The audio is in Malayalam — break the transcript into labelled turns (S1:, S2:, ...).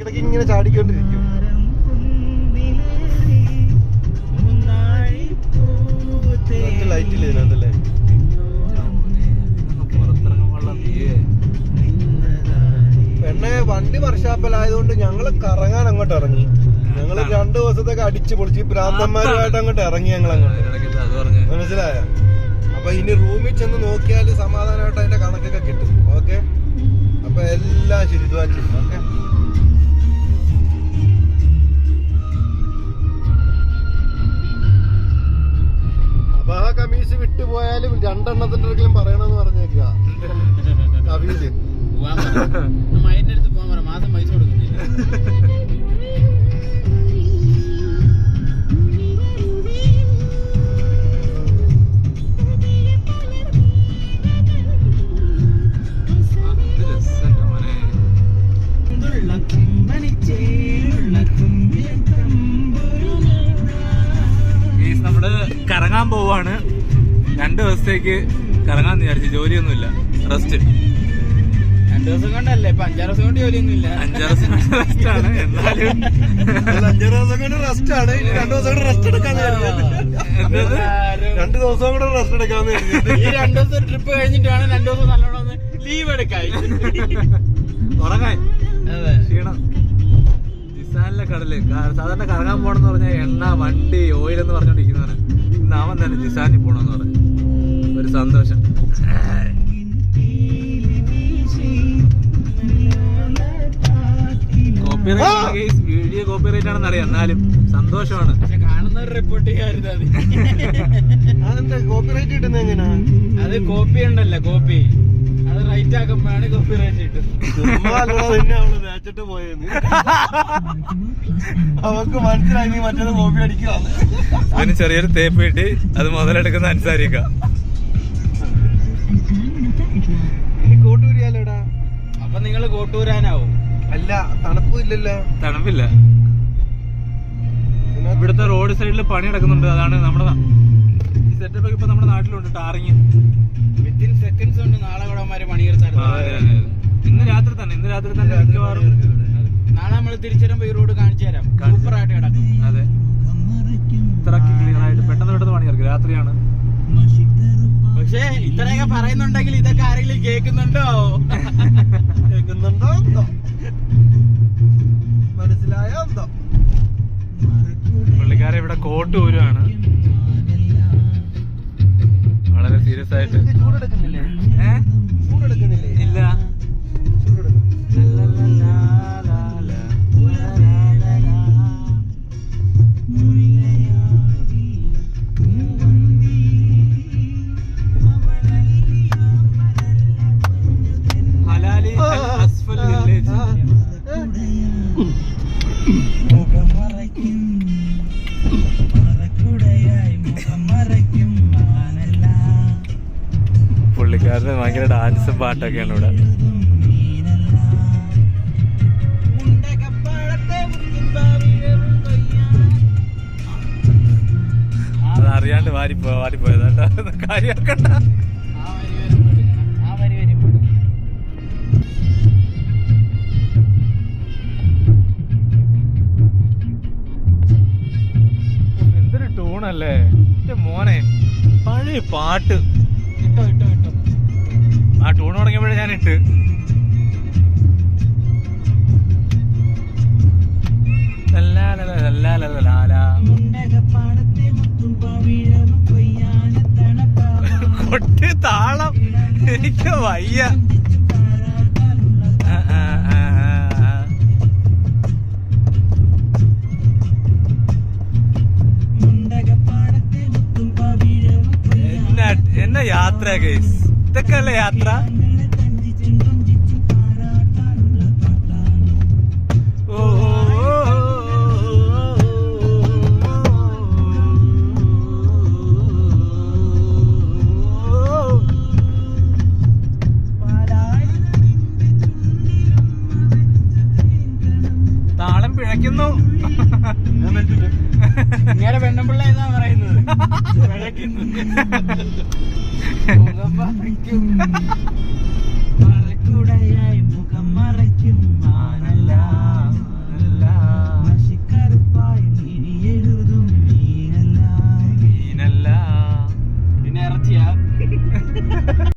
S1: ഇടയ്ക്ക് ഇങ്ങനെ ചാടിക്കൊണ്ടിരിക്കും. ലൈറ്റ് ഇല്ല? ഇതിനകത്തല്ലേ പെണ്ണെ വണ്ടി വർഷാപ്പലായതുകൊണ്ട് ഞങ്ങൾ കറങ്ങാൻ അങ്ങോട്ട് ഇറങ്ങി. ഞങ്ങൾ രണ്ടു ദിവസത്തേക്ക് അടിച്ചു പൊളിച്ച് ഈ ഭ്രാന്തന്മാരുമായിട്ട് അങ്ങോട്ട് ഇറങ്ങി ഞങ്ങൾ അങ്ങോട്ട്. മനസ്സിലായ? അപ്പൊ ഇനി റൂമിൽ ചെന്ന് നോക്കിയാൽ സമാധാനമായിട്ട് അതിന്റെ കണക്കൊക്കെ കിട്ടും. ഓക്കെ? അപ്പൊ എല്ലാം ശരിദ്വാൻ ചെയ്യും. ഓക്കെ? ഒരിക്കലും പറയണമെന്ന് പറഞ്ഞേക്കുക. കമീസ്
S2: മൈന്റെ അടുത്ത് പോകാൻ പറ. മാസം പൈസ കൊടുക്കുന്നില്ല.
S3: നമ്മൾ കറങ്ങാൻ പോവാണ്. രണ്ട് ദിവസത്തേക്ക് കറങ്ങാൻ വിചാരിച്ചു ജോലിയൊന്നുമില്ല. റെസ്റ്റ്
S2: രണ്ടു ദിവസം കൊണ്ടല്ലേ? ഇപ്പൊ അഞ്ചാറ് ദിവസം കൊണ്ട് ജോലിയൊന്നുമില്ല.
S3: അഞ്ചാറ് ദിവസം റെസ്റ്റ് ആണ്. എന്നാലും
S1: അഞ്ചാറ് ദിവസം കൊണ്ട് റെസ്റ്റ് ആണ്. ഇനി രണ്ടു ദിവസം കൂടെ റെസ്റ്റ് എടുക്കാന്ന്
S3: രണ്ടു
S1: രണ്ട് ദിവസം കൂടെ റെസ്റ്റ് എടുക്കാന്ന്.
S2: ഈ രണ്ടു ദിവസം ട്രിപ്പ് കഴിഞ്ഞിട്ട് വേണം രണ്ടു ദിവസം നല്ലോണം ഒന്ന് ലീവ് എടുക്കാൻ
S3: ഉറങ്ങാൻ.
S2: അതെ.
S3: ക്ഷീണം. ജിസാനിലെ കടൽ. സാധാരണ കറങ്ങാൻ പോണെന്ന് പറഞ്ഞാൽ എണ്ണ വണ്ടി ഓയിൽ എന്ന് പറഞ്ഞോണ്ടിരിക്കുന്നവരാണ് ഇന്ന് അവൻ തന്നെ ജിസാനിൽ പോണെന്ന് പറഞ്ഞു. സന്തോഷം. കോപ്പിറൈറ്റ് വീഡിയോ കോപ്പിറൈറ്റ് ആണെന്ന് അറിയാം. എന്നാലും സന്തോഷമാണ്.
S2: കാണുന്നവർ റിപ്പോർട്ട് ചെയ്യാറുണ്ട് അത്
S1: അതെന്താ കോപ്പിറൈറ്റ് കിട്ടുന്നത് എങ്ങനെയാ
S2: അത് കോപ്പി ഉണ്ടല്ലോ കോപ്പി അത് റൈറ്റ് ആക്കുമ്പോഴാണ് കോപ്പി റൈറ്റ് കിട്ടുന്നത്
S1: പോയെന്ന് അവക്ക് മനസ്സിലായി മറ്റേത് കോപ്പി അടിക്കുക.
S3: അതിന് ചെറിയൊരു തേപ്പ് കിട്ടി. അത് മുതലെടുക്കുന്ന അനുസരിക്കാം.
S2: അപ്പൊ നിങ്ങൾ കോട്ടൂരാനാവും.
S1: അല്ല തണുപ്പും ഇല്ലല്ലോ
S3: തണുപ്പില്ല ഇവിടുത്തെ റോഡ് സൈഡിൽ പണി നടക്കുന്നുണ്ട്. അതാണ് നമ്മുടെ ഈ സെറ്റപ്പ് ഇപ്പൊ നമ്മുടെ നാട്ടിലുണ്ട്. ടാറിങ്.
S2: വിത്തിൻ സെക്കൻഡ്സ് കൊണ്ട് നാളെ കൂടന്മാര്
S3: പണി അതെ,
S2: പണിയെടുത്തായിരുന്നു
S3: അതെ, അതെ. ഇന്ന് രാത്രി തന്നെ. ഇന്ന് രാത്രി തന്നെ മിക്കവാറും
S2: നാളെ നമ്മൾ തിരിച്ചുവരുമ്പോ ഈ റോഡ് കാണിച്ചു തരാം.
S3: സൂപ്പറായിട്ട്
S2: സൂപ്പർ ആയിട്ട് കിടക്കും.
S3: അതെ. ഇത്രക്ക് ക്ലിയർ ആയിട്ട് പെട്ടെന്ന് പെട്ടെന്ന് പണി ഇറക്കും രാത്രിയാണ്
S2: പക്ഷേ ഇത്രയൊക്കെ പറയുന്നുണ്ടെങ്കിൽ ഇതൊക്കെ ആരെങ്കിലും കേൾക്കുന്നുണ്ടോ?
S1: കേൾക്കുന്നുണ്ടോ എന്തോ? മനസ്സിലായോ എന്തോ?
S3: പുള്ളിക്കാരെ ഇവിടെ കോട്ട് ഊരുവാണ്. വളരെ സീരിയസ് ആയിട്ട്. പുള്ളിക്കാരന് ഭയങ്കര ഡാൻസും പാട്ടൊക്കെയാണ് ഇവിടെ. അതറിയാണ്ട് വാരിപ്പോ വാരിപ്പോയത് കാര്യമാക്കണ്ട. എന്തൊരു ടൂണല്ലേ എന്റെ മോനെ പഴയ പാട്ട്.
S2: ഇട്ടോ ഇട്ടോ ഇട്ടോ.
S3: ആ ടൂൺ തുടങ്ങിയപ്പോഴേ ലല്ലാലലാലാ. കൊട്ട് താളം എനിക്ക് വയ്യ. എന്നാ യാത്ര ഗൈസ് ഇതൊക്കെ അല്ലേ യാത്ര
S2: Merak etme. Ona bak.